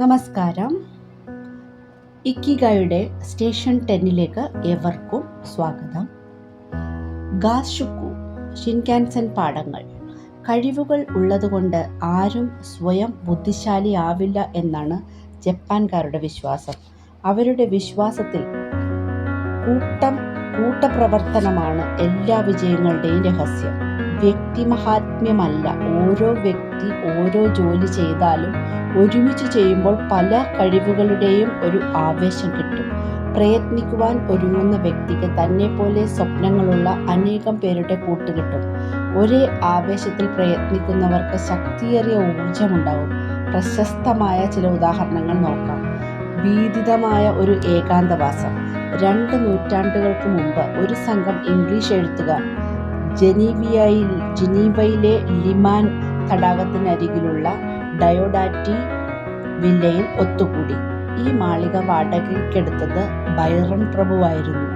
നമസ്കാരം. ഇക്കിഗയുടെ സ്റ്റേഷൻ ടെന്നിലേക്ക് ഏവർക്കും സ്വാഗതം. ഗാഷുക്കു ഷിൻകാൻസൻ പാഠങ്ങൾ. കഴിവുകൾ ഉള്ളതുകൊണ്ട് ആരും സ്വയം ബുദ്ധിശാലിയാവില്ല എന്നാണ് ജപ്പാൻകാരുടെ വിശ്വാസം. അവരുടെ വിശ്വാസത്തിൽ കൂട്ടം കൂട്ടപ്രവർത്തനമാണ് എല്ലാ വിജയങ്ങളുടെയും രഹസ്യം. വ്യക്തിമഹാത്മ്യമല്ല. ഓരോ വ്യക്തി ഓരോ ജോലി ചെയ്താലും ഒരുമിച്ച് ചെയ്യുമ്പോൾ പല കഴിവുകളുടെയും ഒരു ആവേശം കിട്ടും. പ്രയത്നിക്കുവാൻ ഒരുങ്ങുന്ന വ്യക്തിക്ക് തന്നെ പോലെ സ്വപ്നങ്ങളുള്ള അനേകം പേരുടെ കൂട്ടുകിട്ടും ഒരേ ആവേശത്തിൽ പ്രയത്നിക്കുന്നവർക്ക് ശക്തിയേറിയ ഊർജമുണ്ടാവും പ്രശസ്തമായ ചില ഉദാഹരണങ്ങൾ നോക്കാം. ഭീതിതമായ ഒരു ഏകാന്തവാസം. രണ്ട് നൂറ്റാണ്ടുകൾക്ക് മുമ്പ് ഒരു സംഘം ഇംഗ്ലീഷ് എഴുത്തുകാർ ജനീവിയയിൽ ജനീവയിലെ ലിമാൻ തടാകത്തിനരികിലുള്ള ഡയോഡാറ്റി വില്ലയിൽ ഒത്തുകൂടി. ഈ മാളിക വാടകയ്ക്കെടുത്തത് ബൈറൺ പ്രഭുവായിരുന്നു.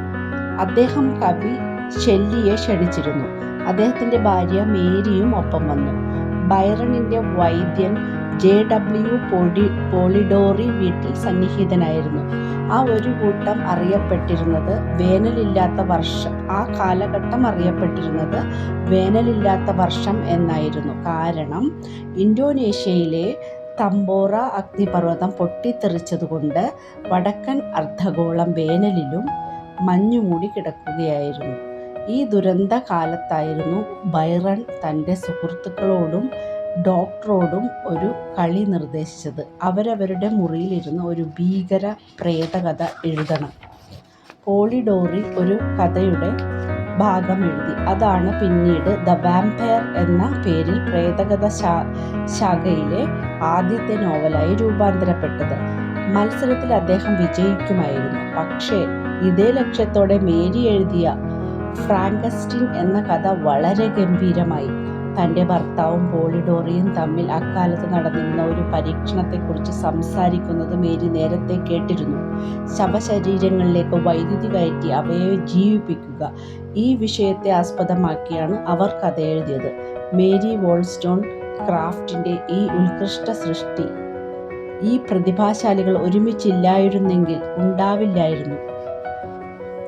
അദ്ദേഹം കവി ഷെല്ലിയെ ക്ഷണിച്ചിരുന്നു. അദ്ദേഹത്തിന്റെ ഭാര്യ മേരിയും ഒപ്പം വന്നു. ബൈറണിന്റെ വൈദ്യൻ ജെ ഡബ്ല്യു പോളി പോളിഡോറി വീട്ടിൽ സന്നിഹിതനായിരുന്നു. ആ ഒരു കൂട്ടം അറിയപ്പെട്ടിരുന്നത് വേനലില്ലാത്ത വർഷം ആ കാലഘട്ടം അറിയപ്പെട്ടിരുന്നത് വേനലില്ലാത്ത വർഷം എന്നായിരുന്നു. കാരണം ഇന്തോനേഷ്യയിലെ തമ്പോറ അഗ്നിപർവതം പൊട്ടിത്തെറിച്ചതുകൊണ്ട് വടക്കൻ അർദ്ധഗോളം വേനലിലും മഞ്ഞുമൂടി കിടക്കുകയായിരുന്നു. ഈ ദുരന്ത കാലത്തായിരുന്നു ബൈറൺ തന്റെ സുഹൃത്തുക്കളോടും ഡോക്ടറോടും ഒരു കളി നിർദ്ദേശിച്ചത്. അവരവരുടെ മുറിയിലിരുന്ന് ഒരു ഭീകര പ്രേതകഥ എഴുതണം. പോളിഡോറി ഒരു കഥയുടെ ഭാഗം എഴുതി. അതാണ് പിന്നീട് ദ വാംപയർ എന്ന പേരിൽ പ്രേതകഥ ശാ ശാഖയിലെ ആദ്യത്തെ നോവലായി രൂപാന്തരപ്പെട്ടത്. മത്സരത്തിൽ അദ്ദേഹം വിജയിക്കുമായിരുന്നു. പക്ഷേ ഇതേ ലക്ഷ്യത്തോടെ മേരി എഴുതിയ ഫ്രാങ്കസ്റ്റിൻ എന്ന കഥ വളരെ ഗംഭീരമായി. തന്റെ ഭർത്താവും പോളിഡോറിയും തമ്മിൽ അക്കാലത്ത് നടന്നിരുന്ന ഒരു പരീക്ഷണത്തെക്കുറിച്ച് സംസാരിക്കുന്നത് മേരി നേരത്തെ കേട്ടിരുന്നു. ശവശരീരങ്ങളിലേക്ക് വൈദ്യുതി കയറ്റി അവയെ ജീവിപ്പിക്കുക ഈ വിഷയത്തെ ആസ്പദമാക്കിയാണ് അവർ കഥ എഴുതിയത്. മേരി വോൾസ്റ്റോൺ ക്രാഫ്റ്റിന്റെ ഈ ഉത്കൃഷ്ട സൃഷ്ടി. ഈ പ്രതിഭാശാലികൾ ഒരുമിച്ചില്ലായിരുന്നെങ്കിൽ ഉണ്ടാവില്ലായിരുന്നു.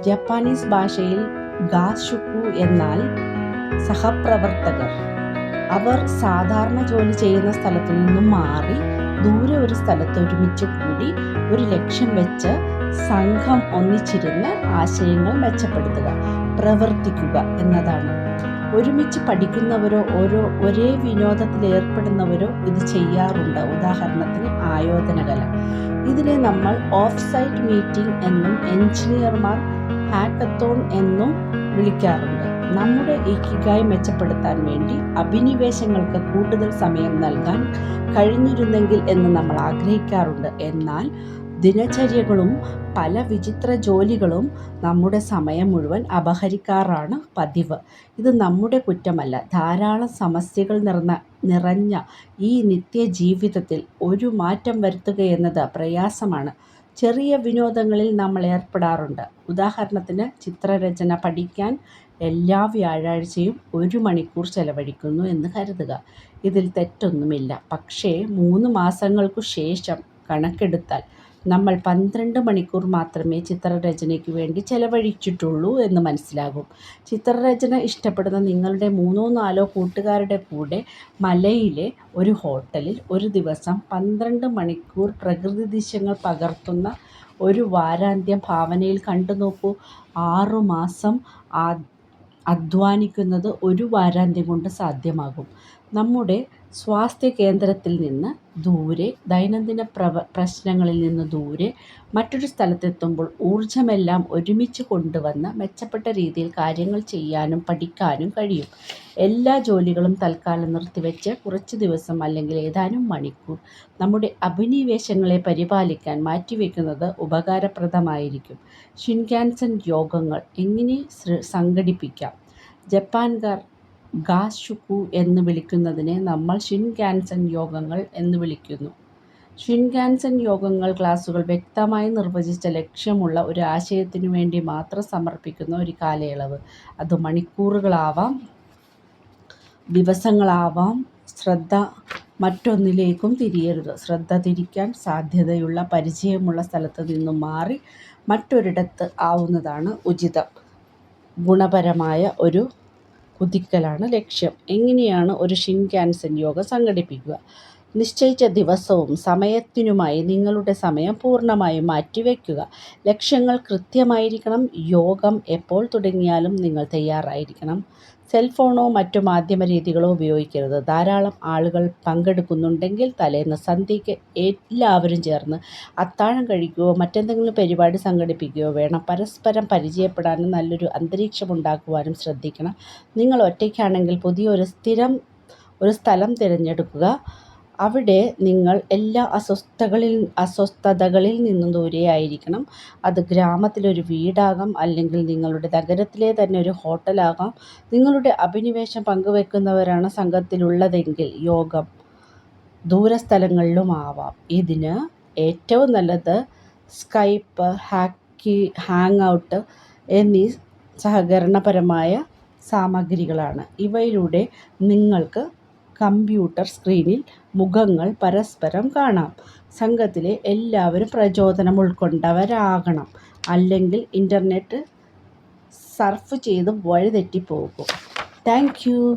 ജപ്പാനീസ് ഭാഷയിൽ ഗാഷുക്കു എന്നാൽ സഹപ്രവർത്തകർ. അവർ സാധാരണ ജോലി ചെയ്യുന്ന സ്ഥലത്തു നിന്നും മാറി ദൂരെ ഒരു സ്ഥലത്ത് ഒരുമിച്ച് കൂടി ഒരു ലക്ഷ്യം വെച്ച് സംഘം ഒന്നിച്ചിരുന്ന് ആശയങ്ങൾ മെച്ചപ്പെടുത്തുക പ്രവർത്തിക്കുക എന്നതാണ്. ഒരുമിച്ച് പഠിക്കുന്നവരോ ഓരോ ഒരേ വിനോദത്തിൽ ഏർപ്പെടുന്നവരോ ഇത് ചെയ്യാറുണ്ട്. ഉദാഹരണത്തിന് ആയോധനകല. ഇതിനെ നമ്മൾ ഓഫ് സൈറ്റ് മീറ്റിംഗ് എന്നും എഞ്ചിനീയർമാർ ഹാക്കത്തോൺ എന്നും വിളിക്കാറുണ്ട്. നമ്മുടെ ഏകികായി മെച്ചപ്പെടുത്താൻ വേണ്ടി അഭിനിവേശങ്ങൾക്ക് കൂടുതൽ സമയം നൽകാൻ കഴിഞ്ഞിരുന്നെങ്കിൽ എന്ന് നമ്മൾ ആഗ്രഹിക്കാറുണ്ട്. എന്നാൽ ദിനചര്യകളും പല വിചിത്ര ജോലികളും നമ്മുടെ സമയം മുഴുവൻ അപഹരിക്കാറാണ് പതിവ്. ഇത് നമ്മുടെ കുറ്റമല്ല. ധാരാളം സമസ്യകൾ നിറഞ്ഞ നിറഞ്ഞ ഈ നിത്യജീവിതത്തിൽ ഒരു മാറ്റം വരുത്തുകയെന്നത് പ്രയാസമാണ്. ചെറിയ വിനോദങ്ങളിൽ നമ്മൾ ഏർപ്പെടാറുണ്ട്. ഉദാഹരണത്തിന് ചിത്രരചന പഠിക്കാൻ എല്ലാ വ്യാഴാഴ്ചയും ഒരു മണിക്കൂർ ചെലവഴിക്കുന്നു എന്ന് കരുതുക. ഇതിൽ തെറ്റൊന്നുമില്ല. പക്ഷേ മൂന്ന് മാസങ്ങൾക്കു ശേഷം കണക്കെടുത്താൽ നമ്മൾ പന്ത്രണ്ട് മണിക്കൂർ മാത്രമേ ചിത്രരചനയ്ക്ക് വേണ്ടി ചെലവഴിച്ചിട്ടുള്ളൂ എന്ന് മനസ്സിലാകും. ചിത്രരചന ഇഷ്ടപ്പെടുന്ന നിങ്ങളുടെ മൂന്നോ നാലോ കൂട്ടുകാരുടെ കൂടെ മലയിലെ ഒരു ഹോട്ടലിൽ ഒരു ദിവസം പന്ത്രണ്ട് മണിക്കൂർ പ്രകൃതി ദൃശ്യങ്ങൾ പകർത്തുന്ന ഒരു വാരാന്ത്യം ഭാവനയിൽ കണ്ടു നോക്കൂ. ആറുമാസം അധ്വാനിക്കുന്നത് ഒരു വാരാന്ത്യം കൊണ്ട് സാധ്യമാകും. നമ്മുടെ സ്വാസ്ഥ്യ കേന്ദ്രത്തിൽ നിന്ന് ദൂരെ ദൈനംദിന പ്രവ പ്രശ്നങ്ങളിൽ നിന്ന് ദൂരെ മറ്റൊരു സ്ഥലത്തെത്തുമ്പോൾ ഊർജമെല്ലാം ഒരുമിച്ച് കൊണ്ടുവന്ന് മെച്ചപ്പെട്ട രീതിയിൽ കാര്യങ്ങൾ ചെയ്യാനും പഠിക്കാനും കഴിയും. എല്ലാ ജോലികളും തൽക്കാലം നിർത്തിവെച്ച് കുറച്ച് ദിവസം അല്ലെങ്കിൽ ഏതാനും മണിക്കൂർ നമ്മുടെ അഭിനിവേശങ്ങളെ പരിപാലിക്കാൻ മാറ്റിവെക്കുന്നത് ഉപകാരപ്രദമായിരിക്കും. ഷിൻകാൻസൻ യോഗങ്ങൾ എങ്ങനെ സംഘടിപ്പിക്കാം? ജപ്പാൻകാർ ഗാഷുക്കു എന്ന് വിളിക്കുന്നതിനെ നമ്മൾ ഷിൻഗാൻസൻ യോഗങ്ങൾ എന്ന് വിളിക്കുന്നു. ഷിൻഗാൻസൻ യോഗങ്ങൾ ക്ലാസുകൾ വ്യക്തമായി നിർവചിച്ച ലക്ഷ്യമുള്ള ഒരു ആശയത്തിനു വേണ്ടി മാത്രം സമർപ്പിക്കുന്ന ഒരു കാലയളവ്. അത് മണിക്കൂറുകളാവാം ദിവസങ്ങളാവാം ശ്രദ്ധ മറ്റൊന്നിലേക്കും തിരിയരുത്. ശ്രദ്ധ തിരിക്കാൻ സാധ്യതയുള്ള പരിചയമുള്ള സ്ഥലത്ത് നിന്നും മാറി മറ്റൊരിടത്ത് ആവുന്നതാണ് ഉചിതം. ഗുണപരമായ ഒരു കുതിക്കലാണ് ലക്ഷ്യം. എങ്ങനെയാണ് ഒരു ഷിൻകാൻസൻ യോഗ സംഘടിപ്പിക്കുക? നിശ്ചയിച്ച ദിവസവും സമയത്തിനുമായി നിങ്ങളുടെ സമയം പൂർണമായും മാറ്റിവെക്കുക. ലക്ഷ്യങ്ങൾ കൃത്യമായിരിക്കണം. യോഗം എപ്പോൾ തുടങ്ങിയാലും നിങ്ങൾ തയ്യാറായിരിക്കണം. സെൽഫോണോ മറ്റു മാധ്യമ രീതികളോ ഉപയോഗിക്കരുത്. ധാരാളം ആളുകൾ പങ്കെടുക്കുന്നുണ്ടെങ്കിൽ തലേന്ന് സന്ധ്യയ്ക്ക് എല്ലാവരും ചേർന്ന് അത്താഴം കഴിക്കുകയോ മറ്റെന്തെങ്കിലും പരിപാടി സംഘടിപ്പിക്കുകയോ വേണം. പരസ്പരം പരിചയപ്പെടാനും നല്ലൊരു അന്തരീക്ഷം ഉണ്ടാക്കുവാനും ശ്രദ്ധിക്കണം. നിങ്ങൾ ഒറ്റയ്ക്കാണെങ്കിൽ പുതിയൊരു സ്ഥിരം ഒരു സ്ഥലം തിരഞ്ഞെടുക്കുക. അവിടെ നിങ്ങൾ എല്ലാ അസ്വസ്ഥകളിൽ അസ്വസ്ഥതകളിൽ നിന്നും ദൂരെയായിരിക്കണം. അത് ഗ്രാമത്തിലൊരു വീടാകാം അല്ലെങ്കിൽ നിങ്ങളുടെ നഗരത്തിലെ തന്നെ ഒരു ഹോട്ടലാകാം. നിങ്ങളുടെ അഭിനിവേശം പങ്കുവെക്കുന്നവരാണ് സംഘത്തിലുള്ളതെങ്കിൽ യോഗം ദൂരസ്ഥലങ്ങളിലും ആവാം ഇതിന് ഏറ്റവും നല്ലത് സ്കൈപ്പ് ഹാക്കി ഹാങ് ഔട്ട് എന്നീ സഹകരണപരമായ സാമഗ്രികളാണ്. ഇവയിലൂടെ നിങ്ങൾക്ക് കമ്പ്യൂട്ടർ സ്ക്രീനിൽ മുഖങ്ങൾ പരസ്പരം കാണാം. സംഘത്തിലെ എല്ലാവരും പ്രചോദനം ഉൾക്കൊണ്ടവരാകണം. അല്ലെങ്കിൽ ഇന്റർനെറ്റ് സർഫ് ചെയ്ത് വഴിതെറ്റിപ്പോകും. Thank you